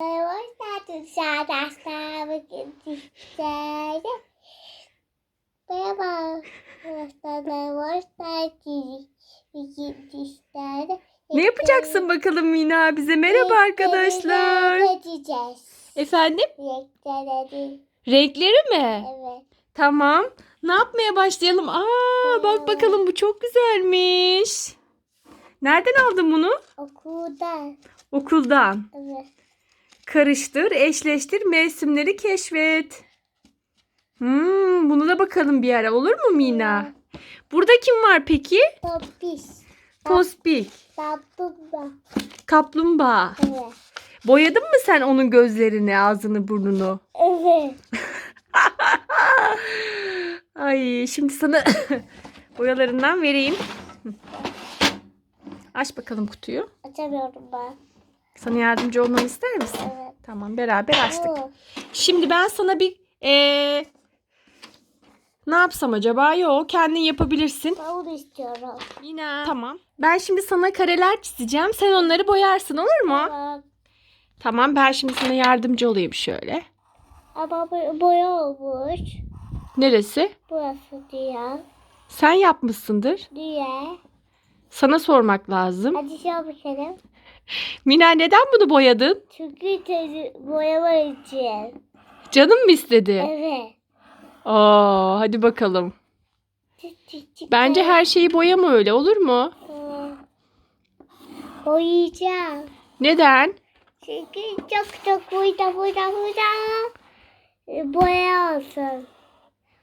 Merhaba arkadaşlar. Bugün sizlerle Merhaba arkadaşlar. Bugün sizlerle Ne yapacaksın bakalım Mina bize? Merhaba arkadaşlar. Efendim? Renkleri. Renkleri mi? Evet. Tamam. Ne yapmaya başlayalım? Aa bak bakalım bu çok güzelmiş. Nereden aldın bunu? Okulda. Okuldan. Evet. Karıştır, eşleştir, mevsimleri keşfet. Hmm, bunu da bakalım bir ara olur mu Mina? Burada kim var peki? Topis. Tospik, Sabunla. kaplumbağa. Evet. Boyadın mı sen onun gözlerini, ağzını, burnunu? Evet. Ay şimdi sana boyalarından vereyim. Aç bakalım kutuyu. Açamıyorum ben. Sana yardımcı olmamı ister misin? Evet. Tamam beraber açtık. Şimdi ben sana bir eee, ne yapsam acaba? Yok kendin yapabilirsin. Ben onu istiyorum. Mina. Tamam. Ben şimdi sana kareler çizeceğim. Sen onları boyarsın olur mu? Tamam. Tamam ben şimdi sana yardımcı olayım şöyle. Ama bu boya olmuş. Neresi? Burası diye. Sen yapmışsındır. Diye. Sana sormak lazım. Hadi şöyle bakalım. Mina neden bunu boyadın? Çünkü teyze boyama için. Canım mı istedi? Evet. Aa, hadi bakalım. Bence her şeyi boyama öyle olur mu? Aa, Boyayacağım. Neden? Çünkü çok çok burada burada burada. Boya olsun.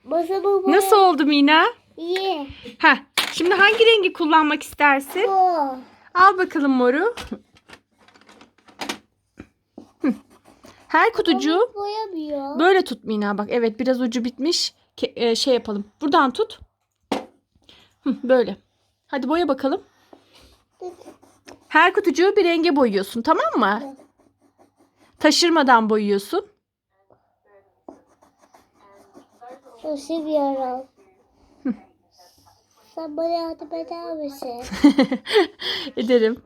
Masamı boya. Nasıl oldu Mina? İyi. Heh, şimdi hangi rengi kullanmak istersin? Bu. Al bakalım moru. Hı. Her kutucuğu boyamıyor. böyle tut Mina bak. Evet biraz ucu bitmiş. Ke- e, şey yapalım. Buradan tut. Hı, böyle. Hadi boya bakalım. Her kutucuğu bir renge boyuyorsun tamam mı? Taşırmadan boyuyorsun. Çok seviyorum. Sen bana yardım eder misin? Ederim.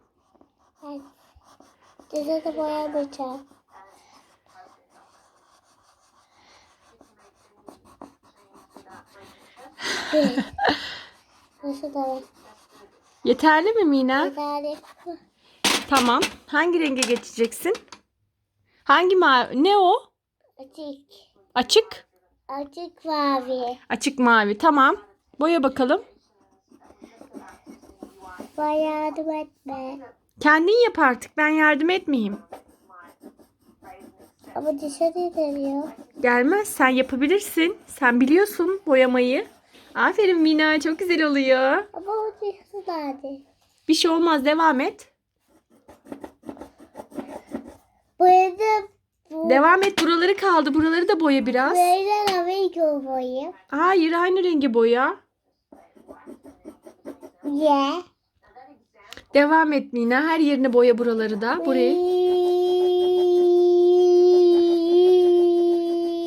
Size de boyamayacağım. Nasıl da Yeterli mi Mina? yeterli. Tamam. Hangi renge geçeceksin? Hangi mavi? Ne o? Açık. Açık. Açık mavi. Açık mavi. Tamam. Boya bakalım. Bana yardım etme. Kendin yap artık. Ben yardım etmeyeyim. Ama dışarı geliyor. Gelmez. Sen yapabilirsin. Sen biliyorsun boyamayı. Aferin Mina. Çok güzel oluyor. Ama o nerede? Bir şey olmaz. Devam et. Boyadım. Bu. Devam et. Buraları kaldı. Buraları da boya biraz. Böyle amigo boyayım. Hayır. Aynı rengi boya. Ye. Devam et Mina. Her yerini boya buraları da. Burayı.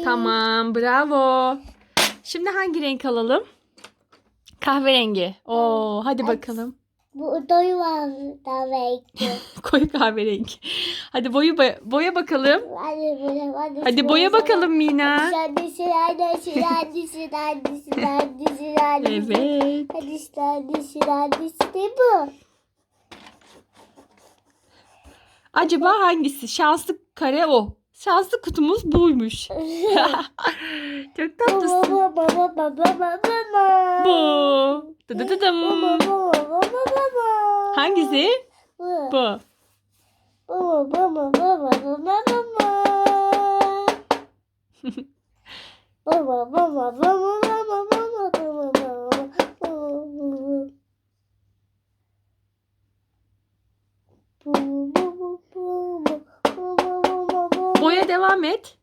Tamam. Bravo. Şimdi hangi renk alalım? Kahverengi. Oo, hadi bakalım. Bu doyu var da belki. Koyu kahverengi. Hadi boyu boya, boya bakalım. Hadi boya, hadi. Hadi boya bakalım Mina. Hadi sıra, hadi sıra, hadi sıra. Evet. Hadi sıra, hadi sıra. Bu. Acaba hangisi? Şanslı kare o. Şanslı kutumuz buymuş. Çok tatlısın. Baba, baba, baba, baba, baba. Bu. Dıdıdıdım. Baba, baba, baba, baba. Hangisi? Bu. Bu. Baba, baba, baba, baba, baba. Baba, baba, baba, baba, baba, baba, baba, baba. Bu, bu, bu, bu, bu, bu, bu, Boya devam et.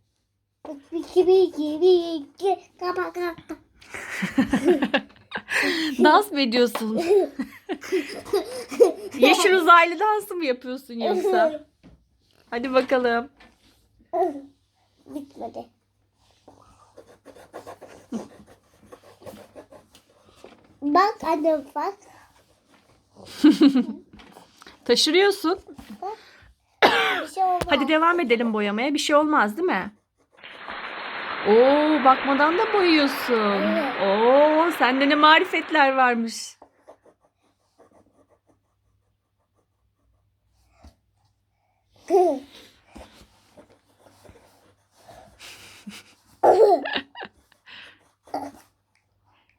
Dans mı ediyorsun? Yeşil uzaylı dansı mı yapıyorsun yoksa? Hadi bakalım. Bitmedi. Bak annem bak. Taşırıyorsun. Bir şey şey olmaz. Hadi devam edelim boyamaya. Bir şey olmaz değil mi? Oo bakmadan da boyuyorsun. Evet. Oo sende ne marifetler varmış.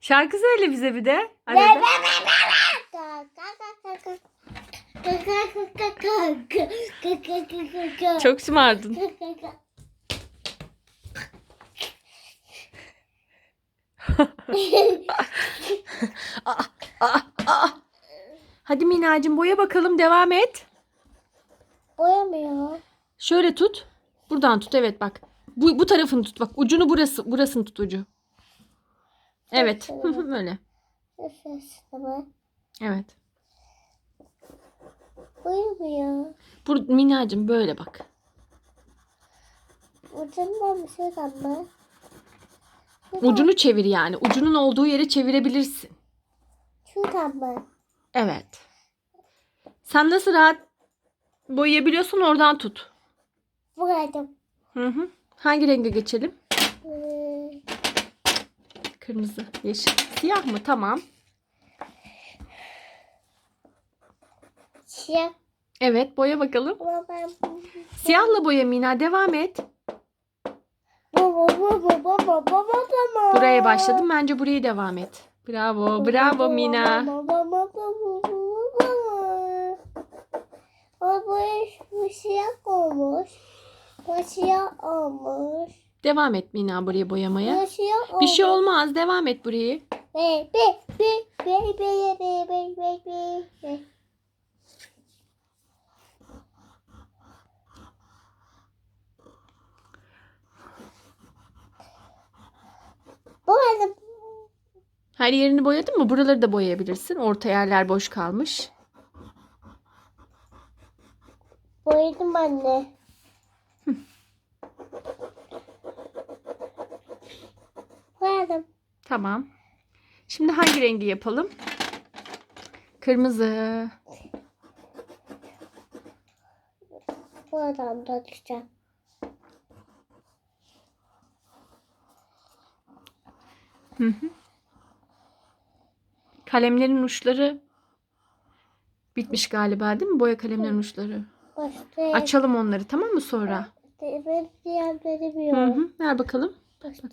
Şarkı söyle bize bir de. Arada. Çok şımardın. Aa, aa. Hadi Minacığım boya bakalım devam et. Boyamıyor. Şöyle tut. Buradan tut evet bak. Bu, bu tarafını tut bak. Ucunu burası. Burasını tut ucu. Evet. Hı hı, Evet. Boyamıyor. Bur Minacığım böyle bak. Ucundan mı şuradan mı? Ucunu çevir yani. Ucunun olduğu yere çevirebilirsin. Şuradan mı? Evet. Sen nasıl rahat boyayabiliyorsun oradan tut. Buradım. Hı hı. Hangi renge geçelim? Ee, Kırmızı, yeşil, siyah mı? Tamam. Siyah. Evet, boya bakalım. Siyahla boya Mina, devam et. Baba baba baba baba baba. Buraya başladım, bence burayı devam et. Bravo, bravo Mina. Bu siyah olmuş. Bu siyah olmuş. Devam et Mina burayı boyamaya. Bu siyah olmuş. Bir şey olmaz, devam et burayı. Be be be be be be be be be be. Bu arada Her yerini boyadın mı? Buraları da boyayabilirsin. Orta yerler boş kalmış. boyadım anne. Boyadım. Tamam. Şimdi hangi rengi yapalım? Kırmızı. Buradan da tutacağım. Hı hı. Kalemlerin uçları bitmiş galiba değil mi? Boya kalemlerin uçları. Başka Açalım onları tamam mı sonra? Ben diğerleri Hı hı. Ver bakalım. Başka.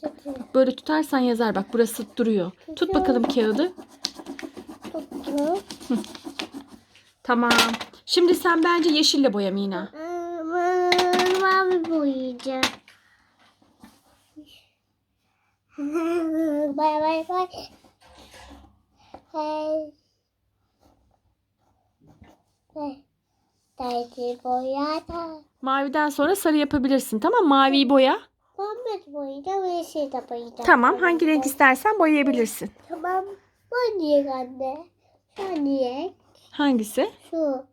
Böyle tutarsan yazar bak burası duruyor. Tut bakalım kağıdı. Tuttum. Tamam. Şimdi sen bence yeşille boya Mina. Mavi boyayacağım. Bay bay bay. Hey. Hey. Dayı boyada. Maviden sonra sarı yapabilirsin tamam Maviyi boya. Muhammed boyayacağım. Yeşil de boyayacağım. Tamam hangi renk istersen boyayabilirsin. Tamam. Bu niye anne? Şu niye? Hangisi? Şu.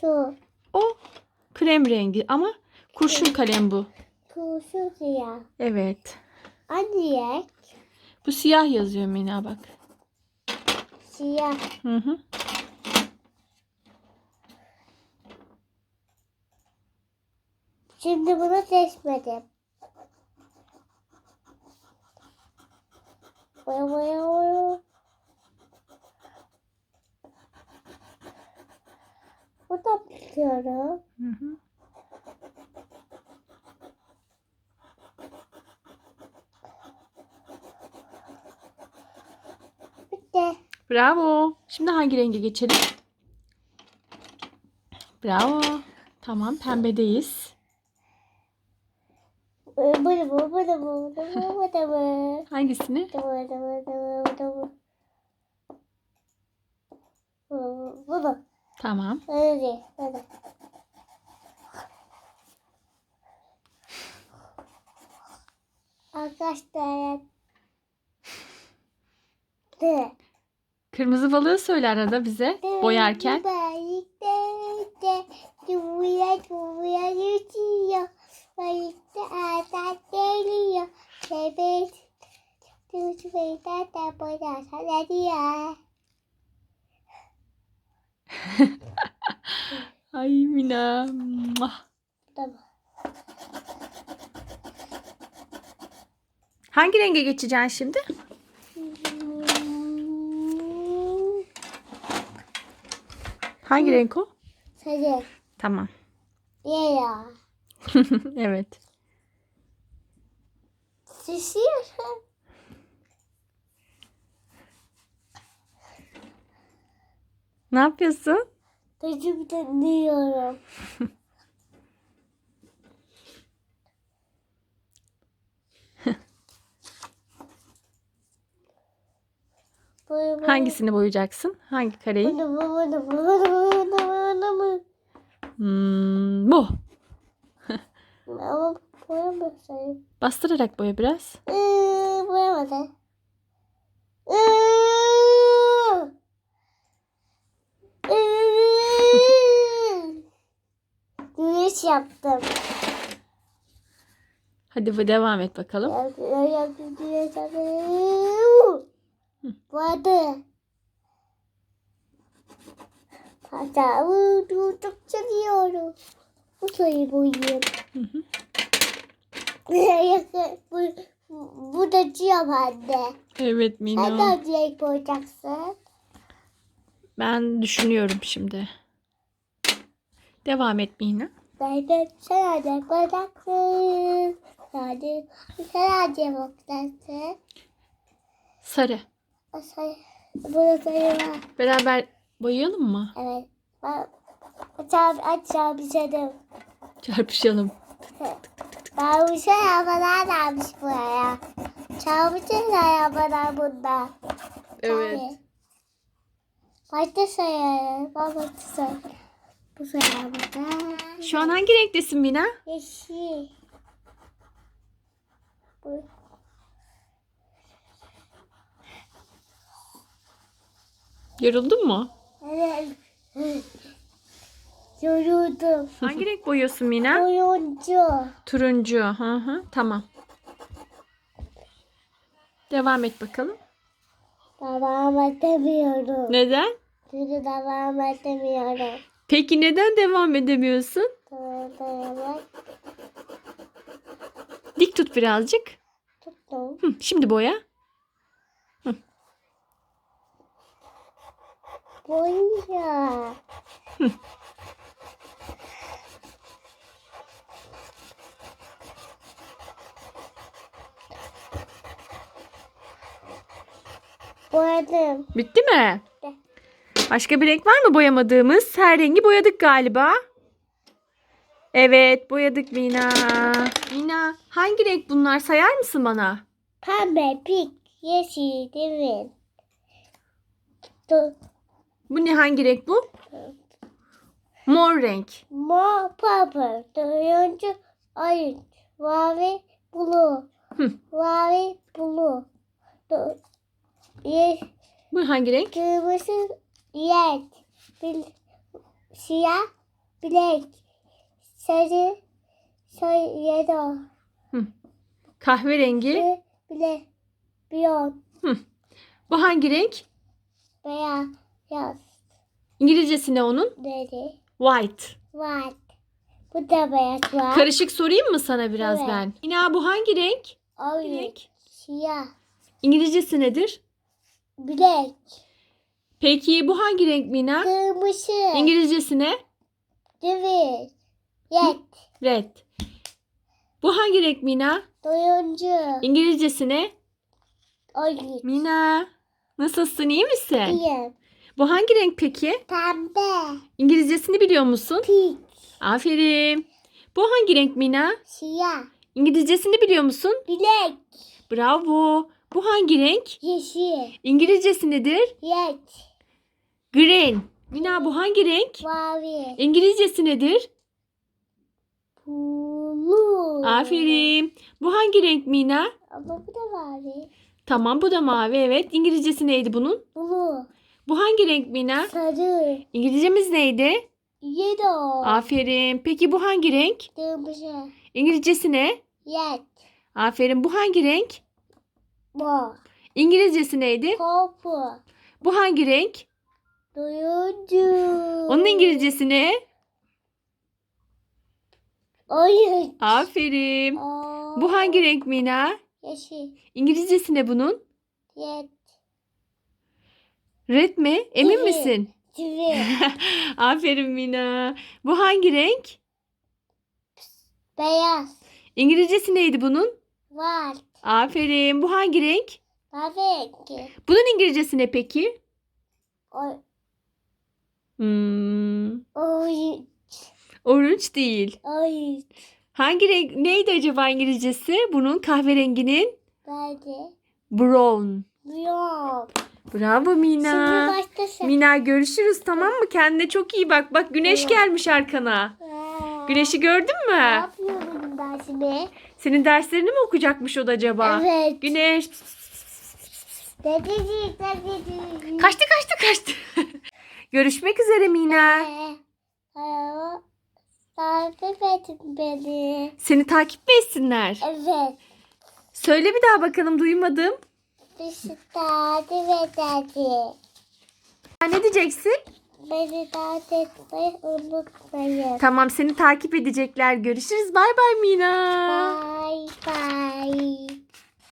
Şu. O krem rengi ama kurşun kalem bu. Kurşun siyah. Evet. Anne Bu siyah yazıyor Mina bak. siyah. Hı hı. Şimdi bunu seçmedim. Boya boya boya. Burada tutuyorum. Hı hı. Bravo. Şimdi hangi renge geçelim? Bravo. Tamam pembedeyiz. Hangisini? Bu Bunu. Tamam. Öyle. Öyle. Arkadaşlar. De. Kırmızı balığı söyle arada bize boyarken. Ay Mina. Hangi renge geçeceksin şimdi? Hangi renk o? Sarı. Tamam. Yaya. evet. Şişiyor. Ne yapıyorsun? Gözüm dinliyorum. Hangisini boyayacaksın? Hangi kareyi? Hmm, bu. Ama boyamasayım. Bastırarak boya biraz. Iıı, boyamadı. Iıı. Iıı. Güneş yaptım. Hadi bu devam et bakalım. Güneş yaptım. Boyadı. Paçamı çok seviyorum. Bu. Hı hı. bu, bu da ciyam anne. Evet Sen Mino. de renk boyayacaksın. Ben düşünüyorum şimdi. Devam et Mina. Ben de sen renk boyayacaksın. Hadi sen renk boyayacaksın. Sarı. Sayı var. Beraber boyayalım mı? Evet. Ben şeydim. Çarpışalım. Ben bir şey yapmadan almış buraya. Çalmışsın yapmadan bunda. Tabii. Başta sayarım. Başta sayarım. Bu sayarım. Şu an hangi renktesin Mina? Yeşil. Bu. Yoruldun mu? Evet. Yoruldum. Hangi renk boyuyorsun Mina? Oyuncu. Turuncu. Hı hı. Tamam. Devam et bakalım. Devam edemiyorum. Neden? Çünkü devam edemiyorum. Peki neden devam edemiyorsun? Dik tut birazcık. Tuttum. Hı, şimdi boya. Boya. Boyadım. Bitti mi? Bitti. Başka bir renk var mı boyamadığımız? Her rengi boyadık galiba. Evet boyadık Mina. Mina hangi renk bunlar sayar mısın bana? Pembe, pik, yeşil, demir. Bu ne hangi renk bu? Mor renk. mor, purple, turuncu, orange, mavi, blue. Hı. Mavi, blue. Tu, ye, Bu hangi renk? kırmızı, red, bil, siyah, black, sarı, sarı, yellow, Kahverengi. bile, beyond, Bu hangi renk? beyaz, yaz, İngilizcesi ne onun? dedi, White. white. Bu da beyaz var. Karışık sorayım mı sana biraz Evet. ben? Mina bu hangi renk? Hangi Orange, renk? siyah, İngilizcesi nedir? black, Peki bu hangi renk Mina? kırmızı, İngilizcesi ne? demir, red, Red. Bu hangi renk Mina? turuncu, İngilizcesi ne? orange, Mina. Nasılsın iyi misin? iyiyim, Bu hangi renk peki? pembe, İngilizcesini biliyor musun? pink, Aferin. Bu hangi renk Mina? siyah, İngilizcesini biliyor musun? black, Bravo. Bu hangi renk? yeşil, İngilizcesi nedir? red, Green. Mina bu hangi renk? mavi, İngilizcesi nedir? blue. Aferin. Bu hangi renk Mina? Ama bu da mavi. Tamam bu da mavi evet. İngilizcesi neydi bunun? Blue, Bu hangi renk Mina? sarı, İngilizcemiz neydi? yellow, Aferin. Peki bu hangi renk? kırmızı, İngilizcesi ne? red, Aferin. Bu hangi renk? mor, İngilizcesi neydi? purple, Bu hangi renk? turuncu. Onun İngilizcesi ne? Oyun. Aferin. Aa, Bu hangi renk Mina? Yeşil. İngilizcesi ne bunun? Yet. Red mi? Emin Evet. misin? Sivri. Aferin Mina. Bu hangi renk? Beyaz. İngilizcesi neydi bunun? Var. Aferin. Bu hangi renk? Mavi. Bunun İngilizcesi ne peki? Oy. Hmm, Oyun. orange değil. Oyun. Hangi renk? Neydi acaba İngilizcesi? Bunun kahverenginin Nerede? brown. Yok. Bravo Mina. Şimdi başlasın. Mina görüşürüz tamam mı? Kendine çok iyi bak. Bak güneş Evet. gelmiş arkana. Aa, Güneşi gördün Ne mü? yapıyorum dersimi? Senin derslerini mi okuyacakmış o da acaba? Evet. Güneş. Dedi, dedi. Kaçtı kaçtı kaçtı. Görüşmek üzere Mina. Aa, Takip edin beni. Seni takip mi etsinler? Evet. Söyle bir daha bakalım duymadım. Bizi takip. Ha, Ne diyeceksin? Beni takip etmeyi unutmayın. Tamam seni takip edecekler. Görüşürüz. Bay bay Mina. Bye bye.